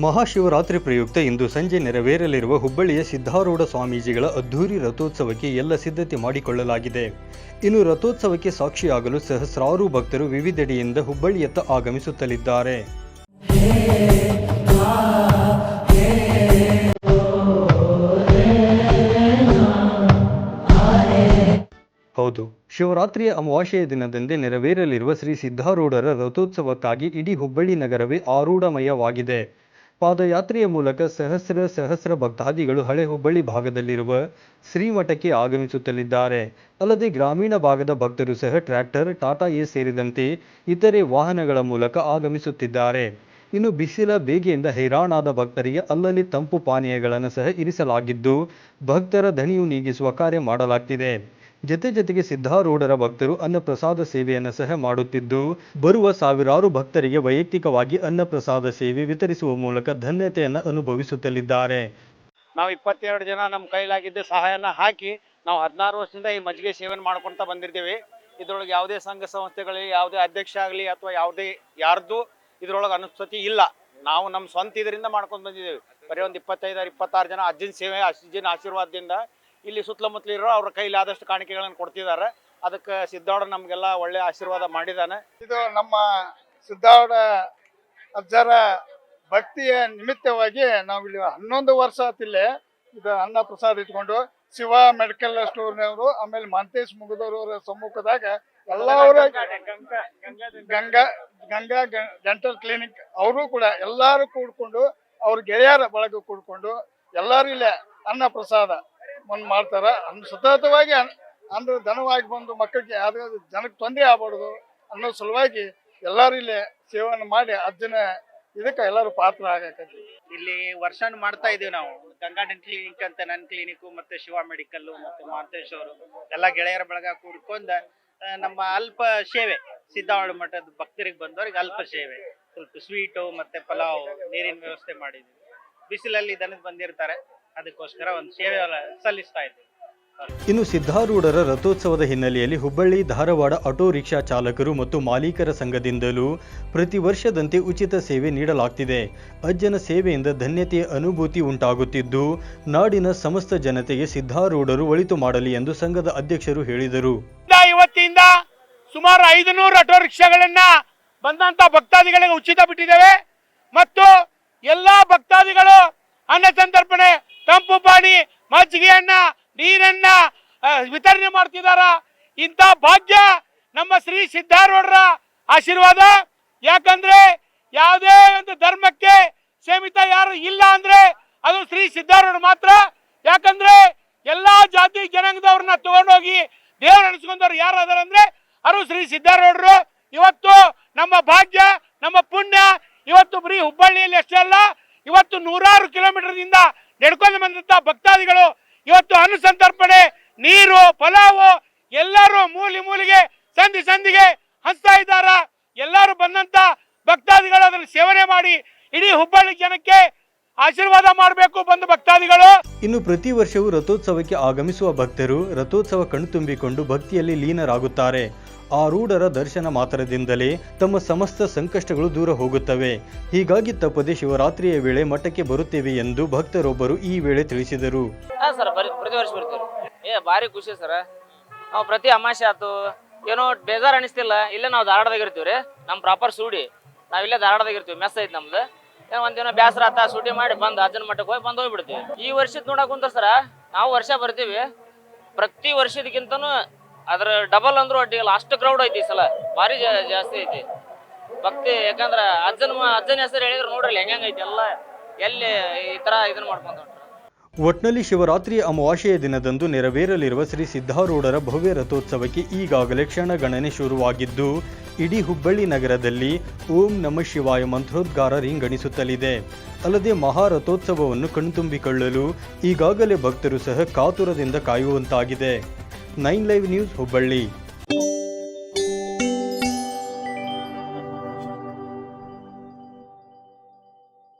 ಮಹಾಶಿವರಾತ್ರಿ ಪ್ರಯುಕ್ತ ಇಂದು ಸಂಜೆ ನೆರವೇರಲಿರುವ ಹುಬ್ಬಳ್ಳಿಯ ಸಿದ್ಧಾರೂಢ ಸ್ವಾಮೀಜಿಗಳ ಅದ್ಧೂರಿ ರಥೋತ್ಸವಕ್ಕೆ ಎಲ್ಲ ಸಿದ್ಧತೆ ಮಾಡಿಕೊಳ್ಳಲಾಗಿದೆ. ಇನ್ನು ರಥೋತ್ಸವಕ್ಕೆ ಸಾಕ್ಷಿಯಾಗಲು ಸಹಸ್ರಾರು ಭಕ್ತರು ವಿವಿಧೆಡೆಯಿಂದ ಹುಬ್ಬಳ್ಳಿಯತ್ತ ಆಗಮಿಸುತ್ತಲಿದ್ದಾರೆ. ಹೌದು, ಶಿವರಾತ್ರಿಯ ಅಮಾವಾಸ್ಯೆಯ ದಿನದಂದೇ ನೆರವೇರಲಿರುವ ಶ್ರೀ ಸಿದ್ಧಾರೂಢರ ರಥೋತ್ಸವಕ್ಕಾಗಿ ಇಡೀ ಹುಬ್ಬಳ್ಳಿ ನಗರವೇ ಆರೂಢಮಯವಾಗಿದೆ. ಪಾದಯಾತ್ರೆಯ ಮೂಲಕ ಸಹಸ್ರ ಸಹಸ್ರ ಭಕ್ತಾದಿಗಳು ಹಳೆ ಹುಬ್ಬಳ್ಳಿ ಭಾಗದಲ್ಲಿರುವ ಶ್ರೀಮಠಕ್ಕೆ ಆಗಮಿಸುತ್ತಲಿದ್ದಾರೆ. ಅಲ್ಲದೆ ಗ್ರಾಮೀಣ ಭಾಗದ ಭಕ್ತರು ಸಹ ಟ್ರ್ಯಾಕ್ಟರ್, ಟಾಟಾ ಎ ಸೇರಿದಂತೆ ಇತರೆ ವಾಹನಗಳ ಮೂಲಕ ಆಗಮಿಸುತ್ತಿದ್ದಾರೆ. ಇನ್ನು ಬಿಸಿಲ ಬೇಗೆಯಿಂದ ಹೈರಾಣಾದ ಭಕ್ತರಿಗೆ ಅಲ್ಲಲ್ಲಿ ತಂಪು ಪಾನೀಯಗಳನ್ನು ಸಹ ಇರಿಸಲಾಗಿದ್ದು, ಭಕ್ತರ ದಣಿಯು ನೀಗಿಸುವ ಕಾರ್ಯ ಮಾಡಲಾಗ್ತಿದೆ. ಜತೆ ಜತೆಗೆ ಸಿದ್ಧಾರೂಢರ ಭಕ್ತರು ಅನ್ನಪ್ರಸಾದ ಸೇವೆಯನ್ನು ಸಹ ಮಾಡುತ್ತಿದ್ದು, ಬರುವ ಸಾವಿರಾರು ಭಕ್ತರಿಗೆ ವೈಯಕ್ತಿಕವಾಗಿ ಅನ್ನಪ್ರಸಾದ ಸೇವೆ ವಿತರಿಸುವ ಮೂಲಕ ಧನ್ಯತೆಯನ್ನು ಅನುಭವಿಸುತ್ತಲಿದ್ದಾರೆ. ನಾವು ಇಪ್ಪತ್ತೆರಡು ಜನ ನಮ್ಮ ಕೈಲಾಗಿದ್ದ ಸಹಾಯನ ಹಾಕಿ ನಾವು ಹದಿನಾರು ವರ್ಷದಿಂದ ಈ ಮಜ್ಜಿಗೆ ಸೇವನೆ ಮಾಡ್ಕೊಳ್ತಾ ಬಂದಿರ್ತೀವಿ. ಇದರೊಳಗೆ ಯಾವುದೇ ಸಂಘ ಸಂಸ್ಥೆಗಳಲ್ಲಿ, ಯಾವುದೇ ಅಧ್ಯಕ್ಷ ಆಗಲಿ ಅಥವಾ ಯಾವುದೇ ಯಾರ್ದು ಇದರೊಳಗೆ ಅನುಸ್ತತಿ ಇಲ್ಲ. ನಾವು ನಮ್ಮ ಸ್ವಂತ ಇದರಿಂದ ಮಾಡ್ಕೊಂಡು ಬಂದಿದ್ದೇವೆ. ಬರೀ ಒಂದು ಇಪ್ಪತ್ತೈದಾರು, ಇಪ್ಪತ್ತಾರು ಜನ ಅಜ್ಜಿನ ಸೇವೆ, ಅಜ್ಜಿನ ಆಶೀರ್ವಾದದಿಂದ ಇಲ್ಲಿ ಸುತ್ತಮುತ್ತಲಿರೋ ಅವ್ರ ಕೈಲಿ ಆದಷ್ಟು ಕಾಣಿಕೆಗಳನ್ನು ಕೊಡ್ತಿದ್ದಾರೆ. ಅದಕ್ಕೆ ಸಿದ್ಧಾಡ ನಮಗೆಲ್ಲ ಒಳ್ಳೆ ಆಶೀರ್ವಾದ ಮಾಡಿದ್ದಾನೆ. ಇದು ನಮ್ಮ ಸಿದ್ಧಾಡ ಅಜ್ಜರ ಭಕ್ತಿಯ ನಿಮಿತ್ತವಾಗಿ ನಾವು ಇಲ್ಲಿ ಹನ್ನೊಂದು ವರ್ಷ ಆತಿಲ್ಲೇ ಇದು ಅನ್ನ ಪ್ರಸಾದ ಇಟ್ಕೊಂಡು ಶಿವ ಮೆಡಿಕಲ್ ಸ್ಟೋರ್ನವರು ಆಮೇಲೆ ಮಂತೇಶ್ ಅವರ ಸಮ್ಮುಖದಾಗ ಎಲ್ಲವರ ಗಂಗಾ ಗಂಗಾ ಡೆಂಟಲ್ ಕ್ಲಿನಿಕ್ ಅವರು ಕೂಡ ಎಲ್ಲರೂ ಕೂಡ್ಕೊಂಡು ಅವ್ರ ಗೆಳೆಯರ ಬಳಗ ಕೂಡ್ಕೊಂಡು ಎಲ್ಲರೂ ಇಲ್ಲೇ ಅನ್ನ ಪ್ರಸಾದ ಒಂದು ಮಾಡ್ತಾರ. ಅನ್ ಸತತವಾಗಿ ಅಂದ್ರೆ ದನವಾಗಿ ಬಂದು ಮಕ್ಕಳಿಗೆ ಯಾವ್ದೇ ಜನಕ್ಕೆ ತೊಂದರೆ ಆಗ್ಬಾರ್ದು ಅನ್ನೋ ಸಲುವಾಗಿ ಎಲ್ಲರೂ ಇಲ್ಲಿ ಸೇವನೆ ಮಾಡಿ ಅದನ್ನ ಇದಕ್ಕೆ ಎಲ್ಲರೂ ಪಾತ್ರ ಆಗಕತ್ತಿ. ಇಲ್ಲಿ ವರ್ಷನ್ ಮಾಡ್ತಾ ಇದೀವಿ ನಾವು. ಗಂಗಾಡನ್ ಕ್ಲಿನಿಕ್ ಅಂತ ನನ್ನ ಕ್ಲಿನಿಕ್ ಮತ್ತೆ ಶಿವ ಮೆಡಿಕಲ್ ಮತ್ತೆ ಮಹಂತೇಶ್ ಅವರು, ಎಲ್ಲ ಗೆಳೆಯರ ಬಳಗ ಕೂಡ್ಕೊಂಡ ನಮ್ಮ ಅಲ್ಪ ಸೇವೆ, ಸಿದ್ದಾವಳ ಮಠದ ಭಕ್ತರಿಗೆ ಬಂದವ್ರಿಗೆ ಅಲ್ಪ ಸೇವೆ. ಸ್ವಲ್ಪ ಸ್ವೀಟು ಮತ್ತೆ ಪಲಾವ್ ನೀರಿನ ವ್ಯವಸ್ಥೆ ಮಾಡಿದ್ವಿ. ಬಿಸಿಲಲ್ಲಿ ದನದ ಬಂದಿರ್ತಾರೆ. ಅದಕ್ಕೋಸ್ಕರ ಒಂದು ಸೇವೆ ಸಲ್ಲಿಸ್ತಾ ಇದ್ದೀವಿ ಇನ್ನು ಸಿದ್ಧಾರೂಢರ ರಥೋತ್ಸವದ ಹಿನ್ನೆಲೆಯಲ್ಲಿ ಹುಬ್ಬಳ್ಳಿ ಧಾರವಾಡ ಆಟೋ ರಿಕ್ಷಾ ಚಾಲಕರು ಮತ್ತು ಮಾಲೀಕರ ಸಂಘದಿಂದಲೂ ಪ್ರತಿ ವರ್ಷದಂತೆ ಉಚಿತ ಸೇವೆ ನೀಡಲಾಗ್ತಿದೆ. ಅಜ್ಜನ ಸೇವೆಯಿಂದ ಧನ್ಯತೆಯ ಅನುಭೂತಿ ಉಂಟಾಗುತ್ತಿದ್ದು ನಾಡಿನ ಸಮಸ್ತ ಜನತೆಗೆ ಸಿದ್ಧಾರೂಢರು ಒಳಿತು ಮಾಡಲಿ ಎಂದು ಸಂಘದ ಅಧ್ಯಕ್ಷರು ಹೇಳಿದರು. ಇವತ್ತಿಂದ ಸುಮಾರು ಐದು ನೂರು ಆಟೋ ರಿಕ್ಷಾಗಳನ್ನ ಬಂದಂತ ಭಕ್ತಾದಿಗಳಿಗೆ ಉಚಿತ ಬಿಟ್ಟಿದ್ದೇವೆ. ಮತ್ತು ಎಲ್ಲಾ ಭಕ್ತಾದಿಗಳು ಅನ್ನ ಸಂತರ್ಪಣೆ ತಂಪು ಪಾನಿ ಮಜ್ಜಿಗೆಯನ್ನ ನೀರನ್ನ ಆ, ವಿತರಣೆ ಮಾಡ್ತಿದಾರ. ಇಂಥ ಭಾಗ್ಯ ನಮ್ಮ ಶ್ರೀ ಸಿದ್ಧಾರೂಢರ ಆಶೀರ್ವಾದ. ಯಾಕಂದ್ರೆ ಯಾವುದೇ ಒಂದು ಧರ್ಮಕ್ಕೆ ಸೀಮಿತ ಯಾರು ಇಲ್ಲ ಅಂದ್ರೆ ಅದು ಶ್ರೀ ಸಿದ್ಧಾರೂಢ ಮಾತ್ರ. ಯಾಕಂದ್ರೆ ಎಲ್ಲಾ ಜಾತಿ ಜನಾಂಗದವ್ರನ್ನ ತಗೊಂಡೋಗಿ ದೇವ್ರ ಅನಿಸ್ಕೊಂಡವ್ರು ಯಾರು ಅದಾರ ಅವರು ಶ್ರೀ ಸಿದ್ಧಾರೂಢರು. ಇವತ್ತು ನಮ್ಮ ಭಾಗ್ಯ ನಮ್ಮ ಪುಣ್ಯ ಇವತ್ತು ಬರೀ ಹುಬ್ಬಳ್ಳಿಯಲ್ಲಿ ಅಷ್ಟೇ ಅಲ್ಲ ಇವತ್ತು ನೂರಾರು ಕಿಲೋಮೀಟರ್ದಿಂದ ನಡ್ಕೊಂಡು ಬಂದಂತ ಭಕ್ತಾದಿಗಳು, ಇವತ್ತು ಅನುಸಂತರ್ಪಣೆ ನೀರು, ಪಲಾವು ಎಲ್ಲರೂ ಮೂಲಿ ಮೂಲಿಗೆ, ಸಂಧಿ ಸಂಧಿಗೆ ಹಂಚ್ತಾ ಇದ್ದಾರ? ಎಲ್ಲರೂ ಬಂದಂತ ಭಕ್ತಾದಿಗಳು ಅದನ್ನು ಸೇವನೆ ಮಾಡಿ, ಇಡೀ ಹುಬ್ಬಳ್ಳಿ ಜನಕ್ಕೆ ಆಶೀರ್ವಾದ ಮಾಡಬೇಕು ಬಂದು ಭಕ್ತಾದಿಗಳು. ಇನ್ನು ಪ್ರತಿ ವರ್ಷವೂ ರಥೋತ್ಸವಕ್ಕೆ ಆಗಮಿಸುವ ಭಕ್ತರು ರಥೋತ್ಸವ ಕಣ್ತುಂಬಿಕೊಂಡು ಭಕ್ತಿಯಲ್ಲಿ ಲೀನರಾಗುತ್ತಾರೆ. ಆರೂಢರ ದರ್ಶನ ಮಾತ್ರದಿಂದಲೇ ತಮ್ಮ ಸಮಸ್ತ ಸಂಕಷ್ಟಗಳು ದೂರ ಹೋಗುತ್ತವೆ. ಹೀಗಾಗಿ ತಪ್ಪದೆ ಶಿವರಾತ್ರಿಯ ವೇಳೆ ಮಠಕ್ಕೆ ಬರುತ್ತೇವೆ ಎಂದು ಭಕ್ತರೊಬ್ಬರು ಈ ವೇಳೆ ತಿಳಿಸಿದರು. ಹಾ ಸರ್ ಪ್ರತಿ ವರ್ಷ ಬರ್ತೀವಿ ಏ ಭಾರಿ ಖುಷಿ ಸರ್. ನಾವು ಪ್ರತಿ ಅಮಾಸೆ ಆತು ಏನೋ ಬೇಜಾರ್ ಅನಿಸ್ತಿಲ್ಲ. ಇಲ್ಲೇ ನಾವು ಧಾರವಾಡದಾಗ ಇರ್ತೀವಿ ರೀ ನಮ್ಮ ಪ್ರಾಪರ್ ಸೂಡಿ. ನಾವಿಲ್ಲೇ ಇಲ್ಲೇ ಧಾರವಾಡದಾಗ ಇರ್ತೀವಿ. ಮೆಸ್ ಐತಿ ನಮ್ದು. ಒಂದಿನ ಬ್ಯಾಸರ ಆತ ಸೂಟಿ ಮಾಡಿ ಬಂದು ಅಜ್ಜನ ಮಠಕ್ಕೆ ಹೋಗಿ ಬಂದು ಹೋಗ್ಬಿಡ್ತೀವಿ. ಈ ವರ್ಷದ ನೋಡಕ್ ಕುಂತ ಸರ ನಾವು ವರ್ಷ ಬರ್ತೀವಿ. ಪ್ರತಿ ವರ್ಷದಕ್ಕಿಂತನೂ ಅದ್ರ ಡಬಲ್ ಅಂದ್ರೂ ಅಡ್ಡಿಲ್ಲ ಅಷ್ಟು ಕ್ರೌಡ್ ಐತಿ ಸಲ. ಭಾರಿ ಜಾಸ್ತಿ ಐತಿ. ಭಕ್ತಿ, ಯಾಕಂದ್ರ ಅಜ್ಜನ ಅಜ್ಜನ ಹೆಸರು ಹೇಳಿದ್ರೆ ನೋಡ್ರಿ ಹೆಂಗ್ ಐತಿ ಎಲ್ಲ. ಎಲ್ಲಿ ಈ ತರ ಇದನ್ನ ಮಾಡ್ಕೊಂತ. ಒಟ್ನಲ್ಲಿ ಶಿವರಾತ್ರಿ ಅಮಾವಾಸ್ಯೆಯ ದಿನದಂದು ನೆರವೇರಲಿರುವ ಶ್ರೀ ಸಿದ್ಧಾರೂಢರ ಭವ್ಯ ರಥೋತ್ಸವಕ್ಕೆ ಈಗಾಗಲೇ ಕ್ಷಣಗಣನೆ ಶುರುವಾಗಿದ್ದು ಇಡೀ ಹುಬ್ಬಳ್ಳಿ ನಗರದಲ್ಲಿ ಓಂ ನಮ ಶಿವಾಯ ಮಂತ್ರೋದ್ಗಾರ ರಿಂಗಣಿಸುತ್ತಲಿದೆ ಅಲ್ಲದೆ ಮಹಾರಥೋತ್ಸವವನ್ನು ಕಣ್ತುಂಬಿಕೊಳ್ಳಲು ಈಗಾಗಲೇ ಭಕ್ತರು ಸಹ ಕಾತುರದಿಂದ ಕಾಯುವಂತಾಗಿದೆ. Nine live news Hubballi.